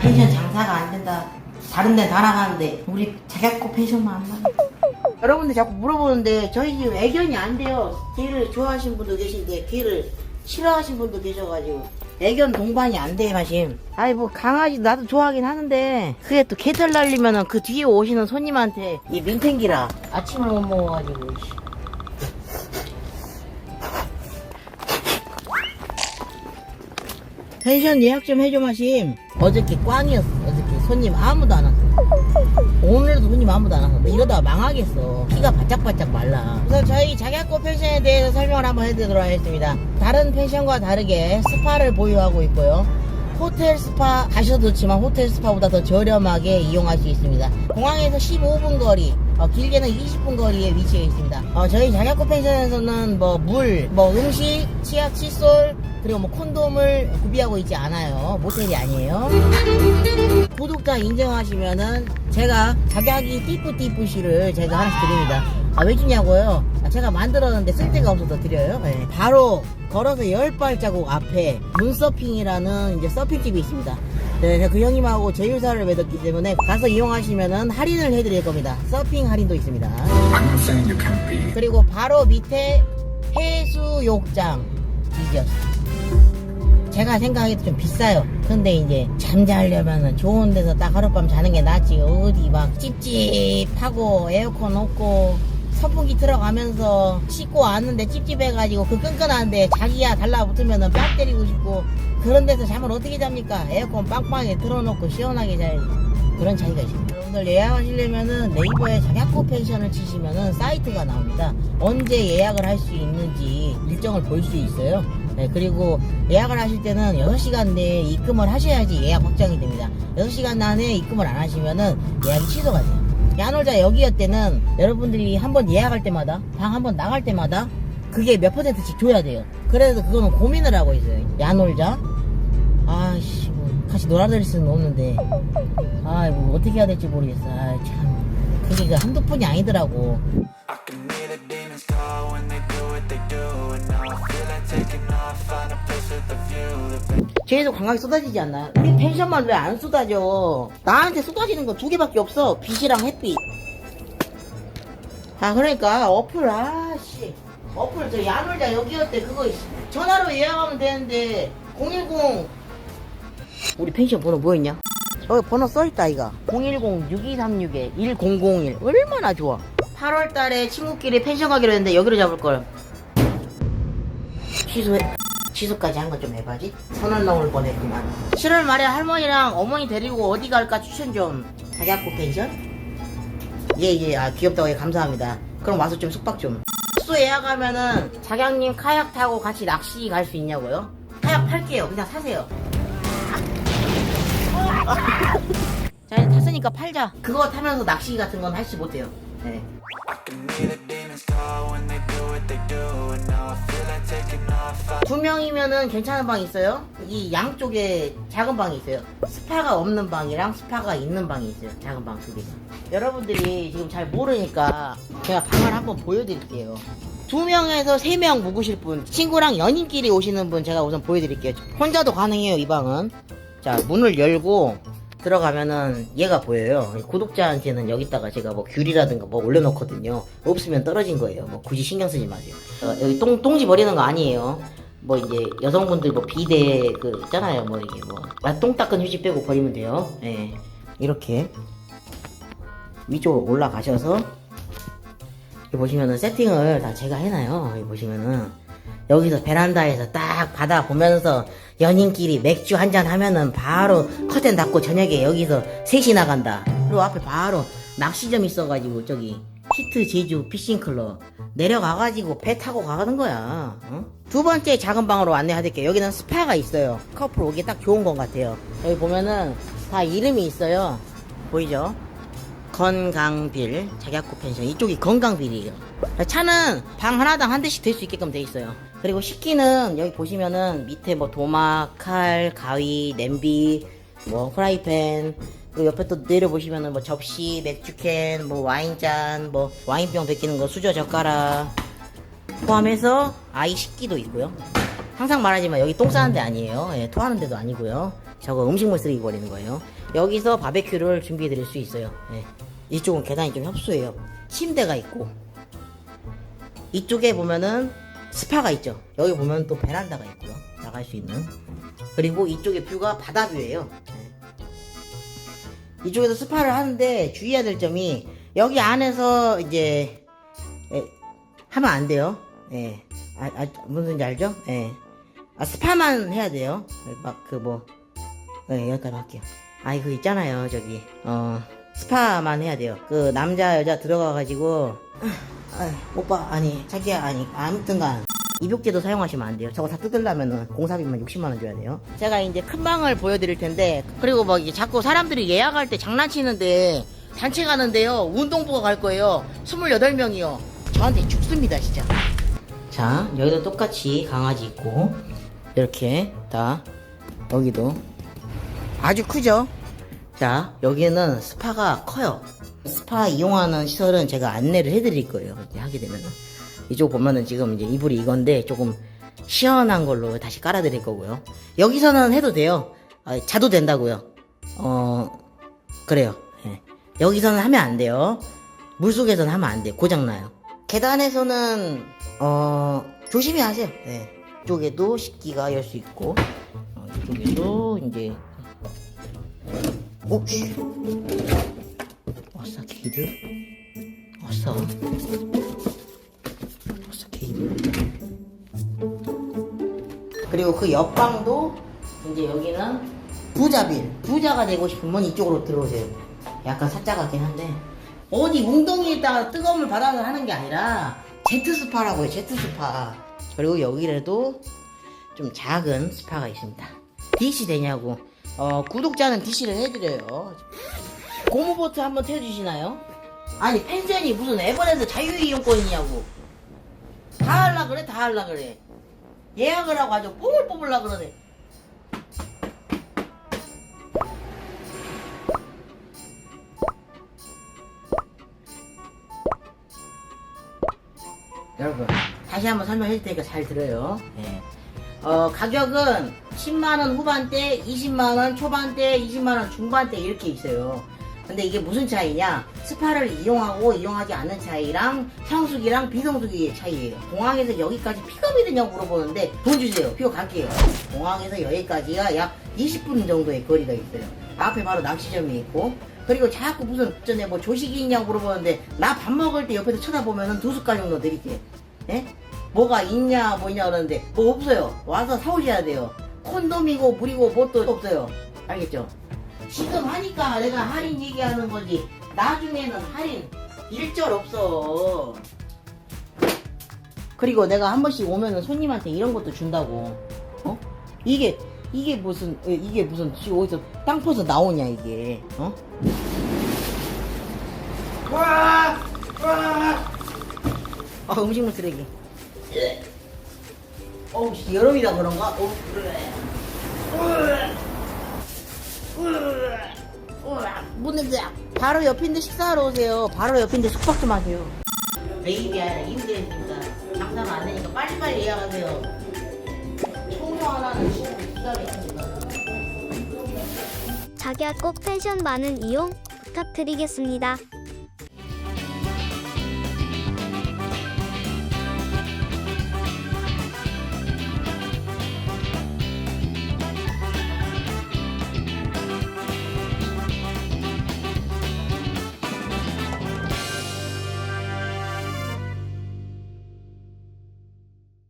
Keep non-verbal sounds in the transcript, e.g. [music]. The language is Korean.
펜션 장사가 안 된다. 다른 데는 다 나가는데 우리 자격고 펜션만 안 나가. 여러분들 자꾸 물어보는데 저희 집 애견이 안 돼요. 개를 좋아하시는 분도 계신데 개를 싫어하시는 분도 계셔가지고 애견 동반이 안 돼, 마심. 아이 뭐 강아지 나도 좋아하긴 하는데 그게 또 개털 날리면은 그 뒤에 오시는 손님한테 이 민탱기라 아침을 못 먹어가지고. 펜션 예약 좀 해줘 마심. 어저께 꽝이었어. 어저께 손님 아무도 안 왔어. 오늘도 손님 아무도 안 왔어 이러다 가 망하겠어. 키가 바짝바짝 말라. 우선 저희 자격고 펜션에 대해서 설명을 한번 해드리도록 하겠습니다. 다른 펜션과 다르게 스파를 보유하고 있고요. 호텔 스파 가셔도 좋지만 호텔 스파보다 더 저렴하게 이용할 수 있습니다. 공항에서 15분 거리 어, 길게는 20분 거리에 위치해 있습니다. 어, 저희 자격고 펜션에서는 뭐 물, 뭐 음식, 치약, 칫솔, 그리고 뭐 콘돔을 구비하고 있지 않아요. 모텔이 아니에요. 구독자 인정하시면은 제가 자격이 띠뿌띠뿌시를 제가 하나씩 드립니다. 아, 왜 주냐고요? 아, 제가 만들었는데 쓸데가 없어서 드려요. 네. 바로 걸어서 열 발자국 앞에 문서핑이라는 이제 서핑집이 있습니다. 네, 제가 그 형님하고 제휴사를 맺었기 때문에 가서 이용하시면은 할인을 해드릴 겁니다. 서핑 할인도 있습니다. 그리고 바로 밑에 해수욕장 이죠. 제가 생각해도 좀 비싸요. 근데 이제 잠자려면은 좋은 데서 딱 하룻밤 자는 게 낫지. 어디 막 찝찝하고 에어컨 없고 선풍기 들어가면서 씻고 왔는데 찝찝해가지고 그 끈끈한데 자기야 달라붙으면은 뺨 때리고 싶고 그런 데서 잠을 어떻게 잡니까? 에어컨 빵빵하게 틀어놓고 시원하게 자야지. 그런 차이가 있습니다. 여러분들 예약하시려면은 네이버에 자격고 펜션을 치시면은 사이트가 나옵니다. 언제 예약을 할 수 있는지 일정을 볼 수 있어요. 네, 그리고 예약을 하실 때는 6시간 내에 입금을 하셔야지 예약 확정이 됩니다. 6시간 안에 입금을 안 하시면은 예약이 취소가 돼요. 야놀자 여기였 때는 여러분들이 한번 예약할 때마다 방 한번 나갈 때마다 그게 몇 퍼센트씩 줘야 돼요. 그래서 그거는 고민을 하고 있어요. 야놀자 아씨 뭐 같이 놀아드릴 수는 없는데 아뭐 어떻게 해야 될지 모르겠어. 아참 그게 그 한두 푼이 아니더라고. 쟤도 관광이 쏟아지지 않나요? 우리 펜션만 왜 안 쏟아져? 나한테 쏟아지는 건 두 개밖에 없어. 빛이랑 햇빛. 아, 그러니까, 어플, 아씨. 어플, 저 야놀자 여기였대. 그거 전화로 예약하면 되는데, 010. 우리 펜션 번호 뭐였냐? 여기 번호 써있다, 이가. 010-6236-1001. 얼마나 좋아. 8월 달에 친구끼리 펜션 가기로 했는데, 여기로 잡을걸. 취소해. 취소까지 한 건 좀 해봐지. 선언 나올 뻔했구만. 7월 말에 할머니랑 어머니 데리고 어디 갈까 추천 좀. 자기학고 펜션? 예, 예, 아, 귀엽다고 해, 감사합니다. 그럼 와서 좀 숙박 좀. 숙소 예약하면은 자경님 카약 타고 같이 낚시 갈 수 있냐고요? 카약 팔게요. 그냥 사세요. [laughs] 자, 이제 탔으니까 팔자. 그거 타면서 낚시 같은 건할수 못해요. 네. 두 명이면은 괜찮은 방 있어요. 이 양쪽에 작은 방이 있어요. 스파가 없는 방이랑 스파가 있는 방이 있어요. 작은 방 두 개가. 여러분들이 지금 잘 모르니까 제가 방을 한번 보여드릴게요. 두 명에서 세 명 묵으실 분, 친구랑 연인끼리 오시는 분 제가 우선 보여드릴게요. 혼자도 가능해요, 이 방은. 자, 문을 열고 들어가면은 얘가 보여요. 구독자한테는 여기다가 제가 뭐 귤이라든가 뭐 올려놓거든요. 없으면 떨어진 거예요. 뭐 굳이 신경 쓰지 마세요. 어, 여기 똥, 똥지 버리는 거 아니에요. 뭐 이제 여성분들 뭐 비데 그 있잖아요. 뭐 이게 뭐똥 닦은 휴지 빼고 버리면 돼요. 예. 이렇게 위쪽으로 올라가셔서 여기 보시면은 세팅을 다 제가 해놔요. 여기 보시면은 여기서 베란다에서 딱 바다 보면서 연인끼리 맥주 한잔 하면은 바로 커튼 닫고 저녁에 여기서 셋이 나간다. 그리고 앞에 바로 낚시점 있어가지고 저기 히트 제주 피싱클럽 내려가가지고 배 타고 가는 거야. 어? 두 번째 작은 방으로 안내해드릴게요. 여기는 스파가 있어요. 커플 오기 딱 좋은 것 같아요. 여기 보면은 다 이름이 있어요. 보이죠? 건강빌 자격고 펜션 이쪽이 건강빌이에요 차는 방 하나당 한 대씩 될수 있게끔 돼 있어요 그리고 식기는 여기 보시면은 밑에 뭐 도마, 칼, 가위, 냄비, 뭐 프라이팬 그리고 옆에 또 내려보시면은 뭐 접시, 맥주캔, 뭐 와인잔, 뭐 와인병 베끼는 거 수저 젓가락 포함해서 아이 식기도 있고요 항상 말하지만 여기 똥 싸는 데 아니에요. 예, 토하는 데도 아니고요. 저거 음식물 쓰레기 버리는 거예요. 여기서 바베큐를 준비해 드릴 수 있어요. 예. 이쪽은 계단이 좀 협소해요. 침대가 있고 이쪽에 보면은 스파가 있죠. 여기 보면 또 베란다가 있고요. 나갈 수 있는. 그리고 이쪽에 뷰가 바다 뷰예요. 예. 이쪽에서 스파를 하는데 주의해야 될 점이 여기 안에서 이제 예, 하면 안 돼요. 예. 아, 아, 무슨지 알죠? 예. 아, 스파만 해야 돼요. 막 그 뭐, 예, 여기까지 할게요. 아이, 그 있잖아요, 저기. 어, 스파만 해야 돼요. 그 남자, 여자 들어가가지고, 아, 오빠, 아니, 자기야, 아니, 아무튼간. 입욕제도 사용하시면 안 돼요. 저거 다 뜯으려면은 공사비만 60만원 줘야 돼요. 제가 이제 큰 방을 보여드릴 텐데, 그리고 뭐 이게 자꾸 사람들이 예약할 때 장난치는데, 단체 가는데요. 운동부가 갈 거예요. 28명이요. 저한테 죽습니다, 진짜. 자, 여기도 똑같이 강아지 있고, 이렇게 다, 여기도 아주 크죠? 자, 여기는 스파가 커요. 스파 이용하는 시설은 제가 안내를 해드릴 거예요. 이렇게 하게 되면은. 이쪽 보면은 지금 이제 이불이 이건데 조금 시원한 걸로 다시 깔아드릴 거고요. 여기서는 해도 돼요. 아, 자도 된다고요. 어, 그래요. 예. 여기서는 하면 안 돼요. 물속에서는 하면 안 돼요. 고장나요. 계단에서는, 어, 조심히 하세요. 예. 이쪽에도 식기가 열 수 있고, 어, 이쪽에도 이제, 오, 씨. 아싸, 케이드. 아싸. 아싸, 케이드. 그리고 그 옆방도, 이제 여기는 부자빌. 부자가 되고 싶으면 이쪽으로 들어오세요. 약간 사짜 같긴 한데. 어디 웅덩이에다가 뜨거운 물 받아서 하는 게 아니라, 제트 스파라고요, 제트 스파. 그리고 여기라도 좀 작은 스파가 있습니다. DC 되냐고. 어, 구독자는 DC를 해드려요. 고무보트 한번 태워주시나요? 아니, 펜션이 무슨 에버랜드 자유이용권이냐고. 다 할라 그래, 다 할라 그래. 예약을 하고 아주 뽕을 뽑으려 그러네. 여러분 다시 한번 설명해 줄 테니까 잘 들어요. 예. 어, 가격은 10만원 후반대, 20만원 초반대, 20만원 중반대 이렇게 있어요. 근데 이게 무슨 차이냐? 스파를 이용하고 이용하지 않는 차이랑 성수기랑 비성수기의 차이예요. 공항에서 여기까지 픽업이 되냐고 물어보는데 돈 주세요. 픽업 갈게요. 공항에서 여기까지가 약 20분 정도의 거리가 있어요. 앞에 바로 낚시점이 있고 그리고 자꾸 무슨 전에 뭐 조식이 있냐고 물어보는데 나 밥 먹을 때 옆에서 쳐다보면은 두 숟갈 정도 드릴게. 예? 뭐가 있냐 뭐 있냐 그러는데 뭐 없어요. 와서 사오셔야 돼요. 콘돔이고 물이고 뭣도 없어요. 알겠죠? 지금 하니까 내가 할인 얘기하는 거지. 나중에는 할인 일절 없어. 그리고 내가 한 번씩 오면은 손님한테 이런 것도 준다고. 어? 이게 이게 무슨 예, 이게 무슨 지금 어디서 땅 퍼서 나오냐 이게. 어? 아 음식물 쓰레기. 어우 씨 여름이라 그런가? 어. 뭔 냄새야? 바로 옆인데 식사하러 오세요. 바로 옆인데 숙박 좀 하세요. 메인이 아니라 임대니까 장사가 안 되니까 빨리빨리 예약하세요. 청소 하나는 지금 막힙니다. 자기야 꼭 펜션 많은 이용 부탁드리겠습니다.